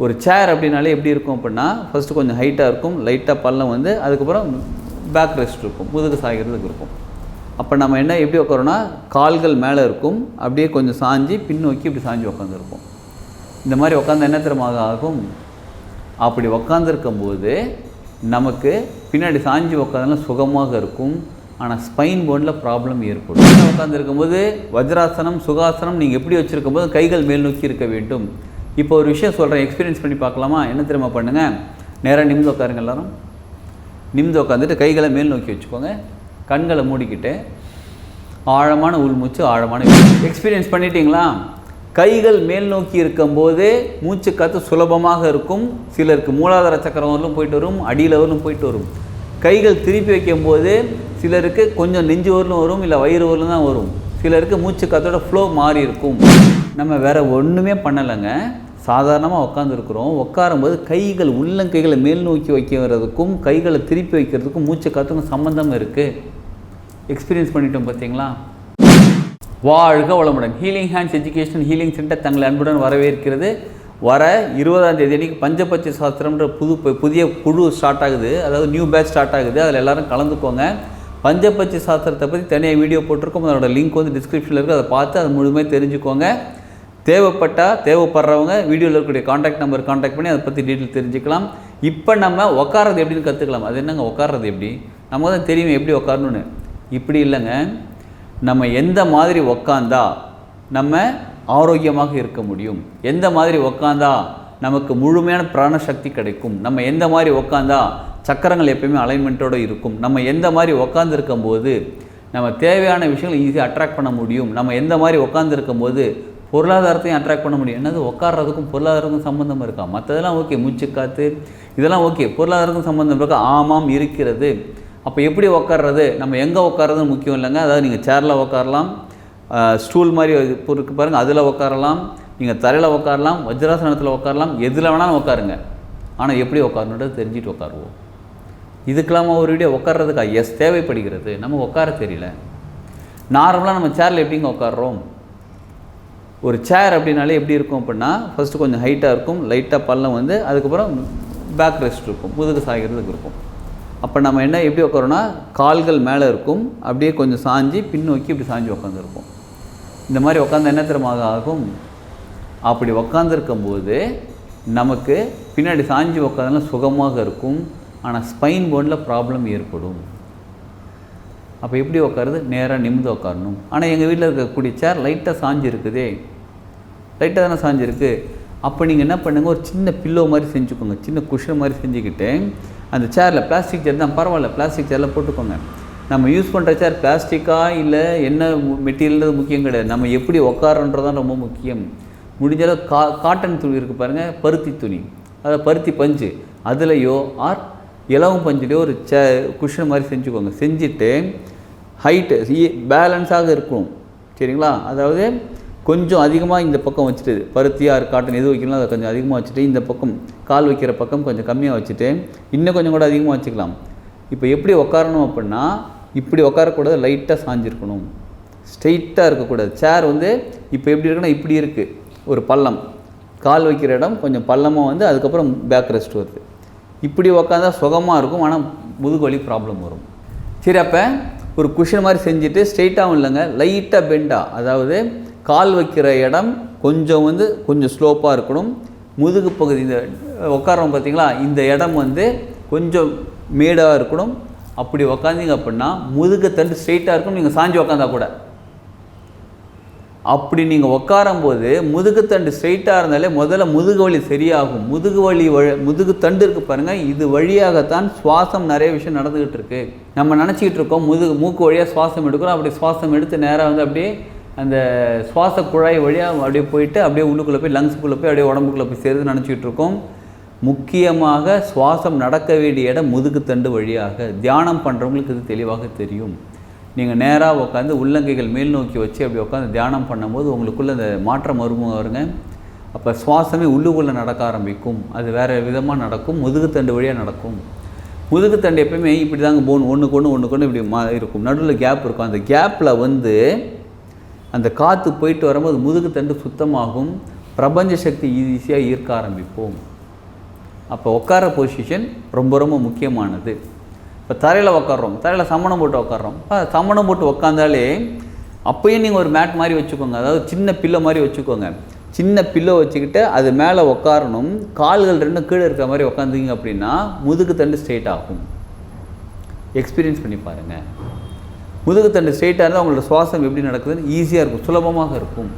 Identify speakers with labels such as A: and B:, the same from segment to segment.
A: ஒரு சேர் அப்படின்னாலே எப்படி இருக்கும் அப்படின்னா ஃபஸ்ட்டு கொஞ்சம் ஹைட்டாக இருக்கும் லைட்டாக பள்ளம் வந்து அதுக்கப்புறம் பேக் ரெஸ்ட் இருக்கும் முதுகு சாய்கிறதுக்கு இருக்கும். அப்போ நம்ம என்ன எப்படி உட்காரோன்னா கால்கள் மேலே இருக்கும் அப்படியே கொஞ்சம் சாஞ்சி பின்னோக்கி இப்படி சாஞ்சி உட்காந்துருக்கும் இந்த மாதிரி உட்காந்து என்ன திறமாக ஆகும்? அப்படி உக்காந்துருக்கும் போது நமக்கு பின்னாடி சாஞ்சி உட்காந்துனா சுகமாக இருக்கும். ஆனால் ஸ்பைன் போனில் ப்ராப்ளம் ஏற்படும். உட்காந்துருக்கும் போது வஜ்ராசனம் சுகாசனம் நீங்கள் எப்படி வச்சுருக்கும் போது கைகள் மேல் நோக்கி இருக்க வேண்டும். இப்போ ஒரு விஷயம் சொல்கிறேன் எக்ஸ்பீரியன்ஸ் பண்ணி பார்க்கலாமா? என்ன திரும்ப பண்ணுங்கள் நேராக நிமிந்து உட்காருங்க எல்லாரும். நிமிந்து உட்காந்துட்டு கைகளை மேல் நோக்கி வச்சுக்கோங்க. கண்களை மூடிக்கிட்டு ஆழமான உள்மூச்சு ஆழமான எக்ஸ்பீரியன்ஸ் பண்ணிட்டீங்களா? கைகள் மேல் நோக்கி இருக்கும்போது மூச்சு காற்று சுலபமாக இருக்கும். சிலருக்கு மூலாதார சக்கரம் வரலும் போயிட்டு வரும் அடியில் வரலும் போயிட்டு வரும். கைகள் திருப்பி வைக்கும்போது சிலருக்கு கொஞ்சம் நெஞ்சு வரலும் வரும் இல்லை வயிறு வரலும் தான் வரும். சிலருக்கு மூச்சு காற்றோட ஃப்ளோ மாறி இருக்கும். நம்ம வேறு ஒன்றுமே பண்ணலைங்க. சாதாரணமாக உட்காந்துருக்குறோம் உட்காரும்போது கைகள் உள்ளங்கைகளை மேல் நோக்கி வைக்கிறதுக்கும் கைகளை திருப்பி வைக்கிறதுக்கும் மூச்சை காற்றுக்கும் சம்மந்தம் இருக்குது எக்ஸ்பீரியன்ஸ் பண்ணிட்டோம் பார்த்தீங்களா வாழ்க வளமுடன். Healing hands education healing centre தங்களை அன்புடன் வரவேற்கிறது. வர இருபதாம் தேதி அன்றைக்கி பஞ்சபட்ச சாஸ்திரம்ன்ற புது புதிய குழு ஸ்டார்ட் ஆகுது. அதாவது நியூ பேட்ச் ஸ்டார்ட் ஆகுது. அதில் எல்லாரும் கலந்துக்கோங்க. பஞ்சபட்ச சாஸ்திரத்தை பற்றி தனியாக வீடியோ போட்டிருக்கோம். அதோட லிங்க் வந்து டிஸ்கிரிப்ஷனில் இருக்குது அதை பார்த்து அது முழுமையாக தெரிஞ்சுக்கோங்க. தேவைப்பட்டால் தேவைப்படுறவங்க வீடியோவில் இருக்கக்கூடிய காண்டாக்ட் நம்பர் காண்டாக்ட் பண்ணி அதை பற்றி டீட்டெயில் தெரிஞ்சுக்கலாம். இப்போ நம்ம உட்காரது எப்படின்னு கற்றுக்கலாம் அது என்னங்க? உட்காரது எப்படி? நமக்கு தான் தெரியும் எப்படி உட்காரணுன்னு இப்படி இல்லைங்க. நம்ம எந்த மாதிரி உக்காந்தா நம்ம ஆரோக்கியமாக இருக்க முடியும். எந்த மாதிரி உக்காந்தா நமக்கு முழுமையான பிராண சக்தி கிடைக்கும். நம்ம எந்த மாதிரி உக்காந்தா சக்கரங்கள் எப்பயுமே அலைன்மெண்ட்டோடு இருக்கும். நம்ம எந்த மாதிரி உக்காந்துருக்கும் போது நம்ம தேவையான விஷயங்களை ஈஸியாக அட்ராக்ட் பண்ண முடியும். நம்ம எந்த மாதிரி உட்காந்துருக்கும் போது பொருளாதாரத்தையும் அட்ராக்ட் பண்ண முடியும். என்னது? உட்காடுறதுக்கும் பொருளாதாரத்துக்கும் சம்மந்தம் இருக்கா? மற்றதெல்லாம் ஓகே மூச்சு காற்று இதெல்லாம் ஓகே பொருளாதாரத்துக்கும் சம்மந்தம் இருக்கா? ஆமாம் இருக்கிறது. அப்போ எப்படி உட்காடுறது நம்ம எங்கே உட்கார்றதுன்னு முக்கியம் இல்லைங்க. அதாவது நீங்கள் சேரில் உட்காரலாம் ஸ்டூல் மாதிரி இருக்குது பாருங்கள் அதில் உட்காரலாம் நீங்கள் தரையில் உட்காரலாம் வஜ்ராசனத்தில் உட்காரலாம் எதில் வேணாலும் உட்காருங்க ஆனால் எப்படி உட்காரணுன்றது தெரிஞ்சுட்டு உட்காருவோம் இதுக்கெல்லாமா ஒரு வீடியோ உட்கார்றதுக்கா எஸ் தேவைப்படுகிறது. நம்ம உட்கார தெரியல. நார்மலாக நம்ம சேரில் எப்படிங்க உட்காடுறோம் ஒரு சேர் அப்படின்னாலே எப்படி இருக்கும் அப்படின்னா ஃபஸ்ட்டு கொஞ்சம் ஹைட்டாக இருக்கும் லைட்டாக பள்ளம் வந்து அதுக்கப்புறம் பேக் ரெஸ்ட் இருக்கும் முதுகு சாய்கிறதுக்கு இருக்கும். அப்போ நம்ம என்ன எப்படி உட்காரோன்னா கால்கள் மேலே இருக்கும் அப்படியே கொஞ்சம் சாஞ்சி பின்னோக்கி இப்படி சாஞ்சி உட்காந்துருக்கும் இந்த மாதிரி உட்காந்து என்ன திறமாக ஆகும்? அப்படி உட்காந்துருக்கும் போது நமக்கு பின்னாடி சாஞ்சி உட்காந்தனா சுகமாக இருக்கும் ஆனால் ஸ்பைன் போனில் ப்ராப்ளம் ஏற்படும். அப்போ எப்படி உட்காருது? நேராக நிமிந்து உட்காரணும். ஆனால் எங்கள் வீட்டில் இருக்கக்கூடிய சேர் லைட்டாக சாஞ்சி இருக்குதே. லைட்டாக தானே சாஞ்சிருக்கு. அப்போ நீங்கள் என்ன பண்ணுங்க ஒரு சின்ன பில்லோ மாதிரி செஞ்சுக்கோங்க. சின்ன குஷன் மாதிரி செஞ்சுக்கிட்டு அந்த சேரில் பிளாஸ்டிக் சேர் தான் பரவாயில்ல பிளாஸ்டிக் சேரில் போட்டுக்கோங்க. நம்ம யூஸ் பண்ணுற சேர் பிளாஸ்டிக்கா இல்லை என்ன மெட்டீரியல்ன்றது முக்கியம் கிடையாது. நம்ம எப்படி உட்காரன்றதான் ரொம்ப முக்கியம். முடிஞ்ச அளவு கா காட்டன் துணி இருக்குது பாருங்கள் பருத்தி துணி. அதாவது பருத்தி பஞ்சு. அதுலேயோ ஆர் இலவம் பஞ்சுலேயோ ஒரு சே குஷன் மாதிரி செஞ்சுக்கோங்க. செஞ்சுட்டு ஹைட்டு பேலன்ஸாக e, இருக்கும். சரிங்களா? அதாவது கொஞ்சம் அதிகமாக இந்த பக்கம் வச்சுட்டு பருத்தியாக இருக்க காட்டன் எது வைக்கணும் அதை கொஞ்சம் அதிகமாக வச்சுட்டு இந்த பக்கம் கால் வைக்கிற பக்கம் கொஞ்சம் கம்மியாக வச்சுட்டு இன்னும் கொஞ்சம் கூட அதிகமாக வச்சுக்கலாம். இப்போ எப்படி உட்காரணும் அப்படின்னா இப்படி உட்காரக்கூடாது லைட்டாக சாஞ்சிருக்கணும். ஸ்ட்ரெயிட்டாக இருக்கக்கூடாது. சேர் வந்து இப்போ எப்படி இருக்குன்னா இப்படி இருக்குது ஒரு பள்ளம். கால் வைக்கிற இடம் கொஞ்சம் பள்ளமாக வந்து அதுக்கப்புறம் பேக் ரெஸ்ட் வருது. இப்படி உக்காந்தா சுகமாக இருக்கும் ஆனால் முதுகு வலி ப்ராப்ளம் வரும். சரி அப்போ ஒரு குஷன் மாதிரி செஞ்சுட்டு ஸ்ட்ரெயிட்டாகவும் இல்லைங்க லைட்டாக பெண்டாக அதாவது கால் வைக்கிற இடம் கொஞ்சம் வந்து கொஞ்சம் ஸ்லோப்பாக இருக்கணும். முதுகு பகுதி இந்த உட்காரோம் பார்த்தீங்களா இந்த இடம் வந்து கொஞ்சம் மேடாக இருக்கணும். அப்படி உக்காந்தீங்க அப்படின்னா முதுகு தண்டு ஸ்ட்ரெயிட்டாக இருக்கும் நீங்கள் சாஞ்சி உக்காந்தா கூட. அப்படி நீங்கள் உட்காரும்போது முதுகு தண்டு ஸ்ட்ரெயிட்டாக இருந்தாலே முதல்ல முதுகு வலி சரியாகும். முதுகு வலி வழி முதுகு தண்டு இருக்குது பாருங்கள் இது வழியாகத்தான் சுவாசம் நிறைய விஷயம் நடந்துக்கிட்டு இருக்கு. நம்ம நினச்சிக்கிட்டு இருக்கோம் முதுகு மூக்கு வழியாக சுவாசம் எடுக்கிறோம் அப்படி சுவாசம் எடுத்து நேராக வந்து அப்படியே அந்த சுவாச குழாய் வழியாக அப்படியே போயிட்டு அப்படியே உள்ளுக்குள்ளே போய் லங்ஸுக்குள்ளே போய் அப்படியே உடம்புக்குள்ளே போய் சேருது நினச்சிக்கிட்டு இருக்கோம். முக்கியமாக சுவாசம் நடக்க வேண்டிய இடம் முதுகு தண்டு வழியாக. தியானம் பண்ணுறவங்களுக்கு இது தெளிவாக தெரியும். நீங்கள் நேராக உட்காந்து உள்ளங்கைகள் மேல் நோக்கி வச்சு அப்படி உட்காந்து தியானம் பண்ணும்போது உங்களுக்குள்ளே அந்த மாற்றம் வருமா வருங்க அப்போ சுவாசமே உள்ளுக்குள்ளே நடக்க ஆரம்பிக்கும். அது வேறு விதமாக நடக்கும். முதுகுத்தண்டு வழியாக நடக்கும். முதுகுத்தண்டு எப்பயுமே இப்படி தாங்க போன் ஒன்றுக்கு ஒன்று ஒன்றுக்கு ஒன்று இப்படி மா இருக்கும். நடுவில் கேப் இருக்கும். அந்த கேப்பில் வந்து அந்த காற்று போயிட்டு வரும்போது முதுகு தண்டு சுத்தமாகும். பிரபஞ்ச சக்தி ஈஸியாக ஈர்க்க ஆரம்பிப்போம். அப்போ உட்கார பொசிஷன் ரொம்ப ரொம்ப முக்கியமானது. இப்போ தரையில் உட்காடுறோம் தரையில் சமணம் போட்டு உட்காடுறோம் இப்போ சமணம் போட்டு உட்காந்தாலே அப்பயும் நீங்கள் ஒரு மேட் மாதிரி வச்சுக்கோங்க. அதாவது சின்ன பில்லோ மாதிரி வச்சுக்கோங்க. சின்ன பில்லோ வச்சுக்கிட்டு அது மேலே உட்காரணும். கால்கள் ரெண்டும் கீழே இருக்கிற மாதிரி உட்காந்தீங்க அப்படின்னா முதுகு தண்டு ஸ்ட்ரெயிட் ஆகும். எக்ஸ்பீரியன்ஸ் பண்ணி பாருங்கள் முதுகுத்தண்டு ஸ்ட்ரெயிட்டாக இருந்தால் அவங்களோட சுவாசம் எப்படி நடக்குதுன்னு ஈஸியாக இருக்கும் சுலபமாக இருக்கும்.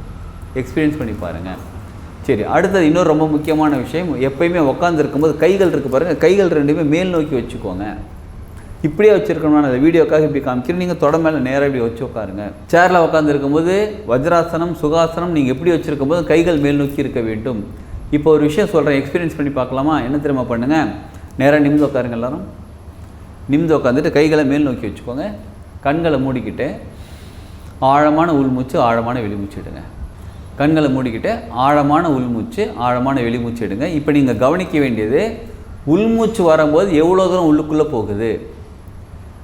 A: எக்ஸ்பீரியன்ஸ் பண்ணி பாருங்கள் சரி அடுத்தது இன்னொரு ரொம்ப முக்கியமான விஷயம். எப்பயுமே உட்காந்துருக்கும்போது கைகள் இருக்குது பாருங்கள் கைகள் ரெண்டுமே மேல் நோக்கி வச்சுக்கோங்க. இப்படியே வச்சுருக்கணும்னா அந்த வீடியோக்காக இப்படி காமிக்கிறேன். நீங்கள் தொட மேலே நேராக இப்படி வச்சு உட்காருங்க சேரில் உட்காந்து இருக்கும்போது வஜ்ராசனம் சுகாசனம் நீங்கள் எப்படி வச்சுருக்கும் போது கைகள் மேல் நோக்கி இருக்க வேண்டும். இப்போ ஒரு விஷயம் சொல்கிறேன் எக்ஸ்பீரியன்ஸ் பண்ணி பார்க்கலாமா? என்ன திரும்ப பண்ணுங்கள் நேராக நிமிந்து உட்காருங்க எல்லாரும். நிமிந்து உட்காந்துட்டு கைகளை மேல் நோக்கி வச்சுக்கோங்க. கண்களை மூடிக்கிட்டு ஆழமான உள்மூச்சு ஆழமான வெளிமூச்சு எடுங்க. கண்களை மூடிக்கிட்டு ஆழமான உள்மூச்சு ஆழமான வெளிமூச்சு எடுங்க. இப்போ நீங்கள் கவனிக்க வேண்டியது உள்மூச்சு வரும்போது எவ்வளோ தூரம் உள்ளுக்குள்ளே போகுது?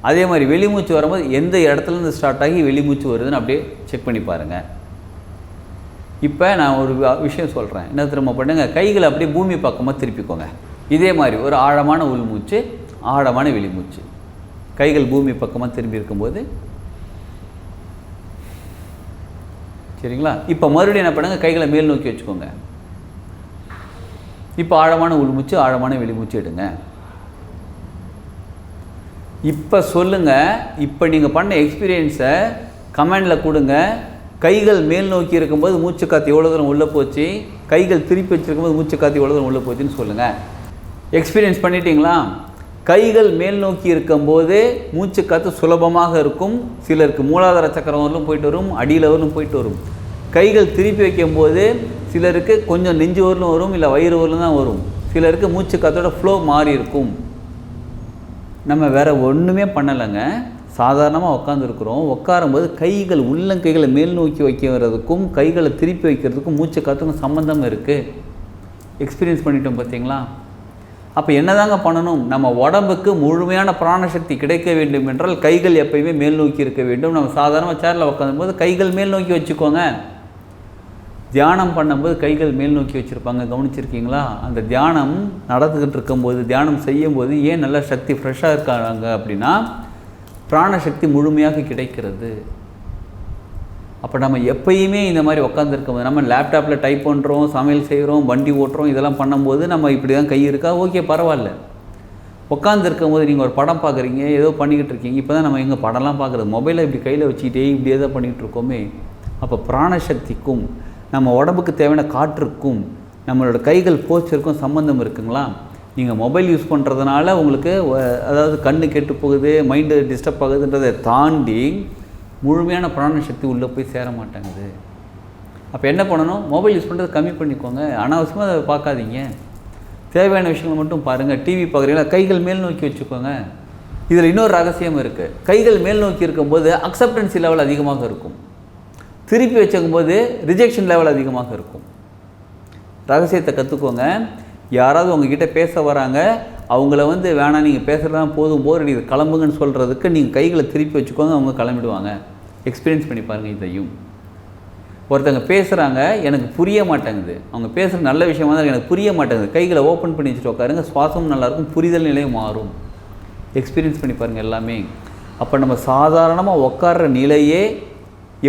A: அதே மாதிரி வெளிமூச்சு வரும்போது எந்த இடத்துலேருந்து ஸ்டார்ட் ஆகி வெளிமூச்சு வருதுன்னு அப்படியே செக் பண்ணி பாருங்கள் இப்போ நான் ஒரு விஷயம் சொல்கிறேன் என்ன திரும்ப பண்ணுங்க? கைகளை அப்படியே பூமி பக்கமாக திருப்பிக்கோங்க. இதே மாதிரி ஒரு ஆழமான உள்மூச்சு ஆழமான வெளிமூச்சு. கைகள் பூமி பக்கமாக திரும்பி இருக்கும்போது சரிங்களா? இப்போ மறுபடியும் என்ன பண்ணுங்கள் கைகளை மேல் நோக்கி வச்சுக்கோங்க. இப்போ ஆழமான உள்மூச்சு ஆழமான வெளிமூச்சு எடுங்க. இப்போ சொல்லுங்கள் இப்போ நீங்கள் பண்ண எக்ஸ்பீரியன்ஸை கமெண்டில் கொடுங்க. கைகள் மேல் நோக்கி இருக்கும்போது மூச்சு காற்று எவ்வளோ தூரம் உள்ளே போச்சு? கைகள் திருப்பி வச்சுருக்கும்போது மூச்சு காற்று எவ்வளோ தூரம் உள்ளே போச்சுன்னு சொல்லுங்கள் எக்ஸ்பீரியன்ஸ் பண்ணிட்டீங்களா? கைகள் மேல் நோக்கி இருக்கும்போது மூச்சு காற்று சுலபமாக இருக்கும். சிலருக்கு மூலாதார சக்கரம் வரலும் போயிட்டு வரும் அடியில் வரலும் போயிட்டு வரும். கைகள் திருப்பி வைக்கும்போது சிலருக்கு கொஞ்சம் நெஞ்சு வரலும் வரும் இல்லை வயிறு வரலும் தான் வரும். சிலருக்கு மூச்சு காற்றோட ஃப்ளோ மாறி இருக்கும். நம்ம வேறு ஒன்றுமே பண்ணலைங்க. சாதாரணமாக உட்காந்துருக்குறோம் உட்காரும்போது கைகள் உள்ளங்கைகளை மேல் நோக்கி வைக்கிறதுக்கும் கைகளை திருப்பி வைக்கிறதுக்கும் மூச்சு காத்துக்கும் சம்மந்தம் இருக்குது எக்ஸ்பீரியன்ஸ் பண்ணிட்டோம் பார்த்தீங்களா? அப்போ என்னதாங்க பண்ணணும்? நம்ம உடம்புக்கு முழுமையான பிராணசக்தி கிடைக்க வேண்டும் என்றால் கைகள் எப்பயுமே மேல் நோக்கி இருக்க வேண்டும். நம்ம சாதாரணமாக சேரில் உட்காந்தும்போது கைகள் மேல் நோக்கி வச்சுக்கோங்க. தியானம் பண்ணும்போது கைகள் மேல் நோக்கி வச்சுருப்பாங்க. கவனிச்சிருக்கீங்களா? அந்த தியானம் நடந்துக்கிட்டு இருக்கும்போது தியானம் செய்யும்போது ஏன் நல்லா சக்தி ஃப்ரெஷ்ஷாக இருக்காங்க அப்படின்னா பிராணசக்தி முழுமையாக கிடைக்கிறது. அப்போ நம்ம எப்பயுமே இந்த மாதிரி உட்காந்துருக்கும்போது நம்ம லேப்டாப்பில் டைப் பண்ணுறோம் சமையல் செய்கிறோம் வண்டி ஓட்டுறோம் இதெல்லாம் பண்ணும்போது நம்ம இப்படி தான் கை இருக்கா? ஓகே பரவாயில்ல. உட்காந்துருக்கும் போது நீங்கள் ஒரு படம் பார்க்குறீங்க ஏதோ பண்ணிக்கிட்டு இருக்கீங்க இப்போ தான் நம்ம எங்கே படம்லாம் பார்க்குறது மொபைலை இப்படி கையில் வச்சுக்கிட்டே இப்படியே தான் பண்ணிகிட்டு இருக்கோமே. அப்போ பிராணசக்திக்கும் நம்ம உடம்புக்கு தேவையான காற்றுக்கும் நம்மளோட கைகள் போச்சிருக்கும் சம்மந்தம் இருக்குங்களா? நீங்கள் மொபைல் யூஸ் பண்ணுறதுனால உங்களுக்கு அதாவது கண்ணு கெட்டு போகுது மைண்டு டிஸ்டர்ப் ஆகுதுன்றதை தாண்டி முழுமையான பிராணசக்தி உள்ளே போய் சேர மாட்டேங்குது. அப்போ என்ன பண்ணணும்? மொபைல் யூஸ் பண்ணுறது கம்மி பண்ணிக்கோங்க. அனாவசியமாக அதை பார்க்காதீங்க. தேவையான விஷயங்களை மட்டும் பாருங்கள் டிவி பார்க்குறீங்களா? கைகள் மேல் நோக்கி வச்சுக்கோங்க. இதில் இன்னொரு ரகசியம் இருக்குது கைகள் மேல் நோக்கி இருக்கும்போது அக்செப்டன்சி லெவல் அதிகமாக இருக்கும். திருப்பி வச்சுக்கும்போது ரிஜெக்ஷன் லெவல் அதிகமாக இருக்கும். ரகசியத்தை கற்றுக்கோங்க யாராவது உங்ககிட்ட பேச வராங்க. அவங்கள வந்து வேணாம் நீங்கள் பேசுகிறதா போதும் போர் அடிக்குது. கிளம்புங்கன்னு சொல்கிறதுக்கு நீங்கள் கைகளை திருப்பி வச்சுக்கோங்க. அவங்க கிளம்பிடுவாங்க. எக்ஸ்பீரியன்ஸ் பண்ணி பாருங்கள் இதையும் ஒருத்தங்க பேசுகிறாங்க எனக்கு புரிய மாட்டேங்குது. அவங்க பேசுகிற நல்ல விஷயமா தான் எனக்கு புரிய மாட்டேங்குது. கைகளை ஓப்பன் பண்ணி வச்சுட்டு உட்காருங்க சுவாசமும் நல்லாயிருக்கும் புரிதல் நிலையும் மாறும். எக்ஸ்பீரியன்ஸ் பண்ணி பாருங்கள் எல்லாமே. அப்போ நம்ம சாதாரணமாக உட்கார்ற நிலையே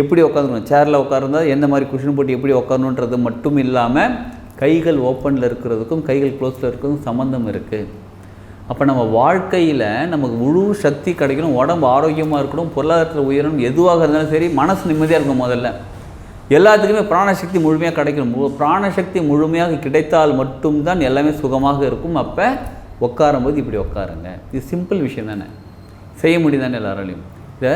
A: எப்படி உட்காந்துக்கணும் சேரில் உட்காருந்தா எந்த மாதிரி குஷன் போட்டு எப்படி உட்காரணுன்றது மட்டும் இல்லாமல் கைகள் ஓப்பனில் இருக்கிறதுக்கும் கைகள் க்ளோஸில் இருக்கிறதுக்கும் சம்மந்தம் இருக்குது அப்போ நம்ம வாழ்க்கையில் நமக்கு முழு சக்தி கிடைக்கணும் உடம்பு ஆரோக்கியமாக இருக்கணும் பொருளாதாரத்தில் உயரணும் எதுவாக இருந்தாலும் சரி மனசு நிம்மதியாக இருக்கும் முதல்ல. எல்லாத்துக்குமே பிராணசக்தி முழுமையாக கிடைக்கணும். மு- பிராணசக்தி முழுமையாக கிடைத்தால் மட்டும்தான் எல்லாமே சுகமாக இருக்கும். அப்போ உட்காரும்போது இப்படி உட்காருங்க இது சிம்பிள் விஷயம் தானே. செய்ய முடியும் தானே எல்லாராலையும். இதை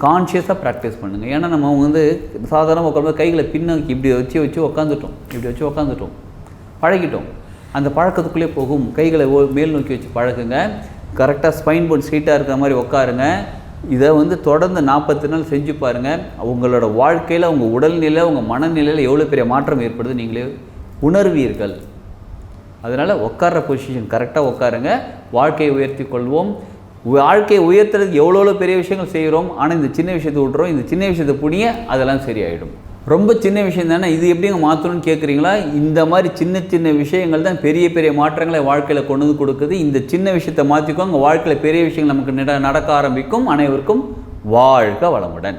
A: கான்ஷியஸாக ப்ராக்டிஸ் பண்ணுங்கள் ஏன்னா நம்ம வந்து சாதாரண உட்காரும்போது கைகளை பின்னோக்கி இப்படி வச்சு வச்சு உட்காந்துட்டோம் இப்படி வச்சு உட்காந்துட்டோம் பழகிட்டோம். அந்த பழக்கத்துக்குள்ளே போகும். கைகளை மேல் நோக்கி வச்சு பழகுங்க. கரெக்டாக ஸ்பைன் போர்ட் ஸ்ட்ரீட்டாக இருக்கிற மாதிரி உட்காருங்க இதை வந்து தொடர்ந்து நாற்பத்தி நாள் செஞ்சு பாருங்கள் உங்களோட வாழ்க்கையில் உங்கள் உடல்நிலை உங்கள் மனநிலையில் எவ்வளோ பெரிய மாற்றம் ஏற்படுது நீங்களே உணர்வீர்கள். அதனால் உட்கார்ற பொசிஷன் கரெக்டாக உட்காருங்க வாழ்க்கையை உயர்த்தி கொள்வோம். வாழ்க்கையை உயர்த்துறதுக்கு எவ்வளோ எவ்வளோ பெரிய விஷயங்கள் செய்கிறோம். ஆனால் இந்த சின்ன விஷயத்தை விட்றோம் இந்த சின்ன விஷயத்தை புனிய அதெல்லாம் சரியாயிடும். ரொம்ப சின்ன விஷயம் தானே? இது எப்படிங்க மாற்றணும்னு கேட்குறீங்களா இந்த மாதிரி சின்ன சின்ன விஷயங்கள் தான் பெரிய பெரிய மாற்றங்களை வாழ்க்கையில் கொண்டு வந்து கொடுக்குது. இந்த சின்ன விஷயத்தை மாற்றிக்கோங்க வாழ்க்கையில் பெரிய விஷயங்கள் நமக்கு நட- நடக்க ஆரம்பிக்கும். அனைவருக்கும் வாழ்க வளமுடன்.